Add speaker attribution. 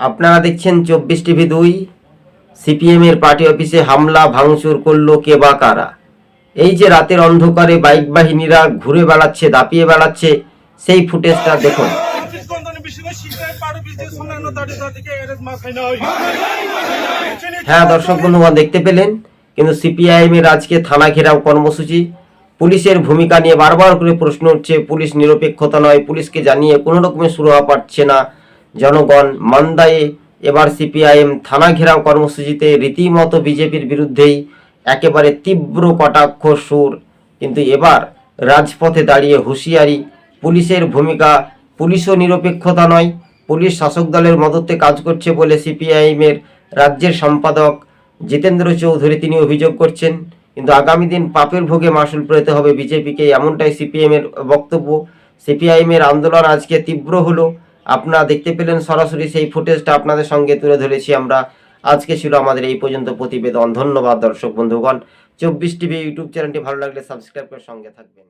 Speaker 1: আপনারা দেখছেন চব্বিশ টিভি দুই। সিপিএমের পার্টি অফিসে হামলা ভাঙচুর করল কে বা কারা? এই যে রাতের অন্ধকারে বাইক বাহিনীরা ঘুরে বেড়াচ্ছে, দাপিয়ে বেড়াচ্ছে, সেই ফুটেজটা দেখুন। হ্যাঁ দর্শক বন্ধুগণ দেখতে পেলেন, কিন্তু সিপিআইএম এর আজকে থানা ঘেরাও কর্মসূচি। পুলিশের ভূমিকা নিয়ে বারবার করে প্রশ্ন উঠছে, পুলিশ নিরপেক্ষতা নয়, পুলিশকে জানিয়ে কোনো রকমের সুরাহা পাচ্ছে না। জনগণ মান্দায়ে এবার সিপিআইএম থানা ঘেরাও কর্মসূচিতে রীতিমতো বিজেপির বিরুদ্ধেই একেবারে তীব্র কটাক্ষ, সুর। কিন্তু এবার রাজপথে দাঁড়িয়ে হুঁশিয়ারি, পুলিশের ভূমিকা পুলিশও নিরপেক্ষতা নয়, পুলিশ শাসক দলের মদতে কাজ করছে বলে সিপিআইএমের রাজ্যের সম্পাদক জিতেন্দ্র চৌধুরী তিনি অভিযোগ করছেন। কিন্তু আগামী দিন পাপের ভোগে মাসুল পেতে হবে বিজেপিকে, এমনটাই সিপিএম এর বক্তব্য। সিপিআইএম এর আন্দোলন আজকে তীব্র হলো। আপনারা দেখতে পেলেন, সরাসরি সেই ফুটেজটা আপনাদের সঙ্গে তুলে ধরেছি আমরা। আজকে ছিল আমাদের এই পর্যন্ত প্রতিবেদন। ধন্যবাদ দর্শক বন্ধুগণ। চব্বিশ টিভি ইউটিউব চ্যানেলটি ভালো লাগলে সাবস্ক্রাইব করে সঙ্গে থাকবেন।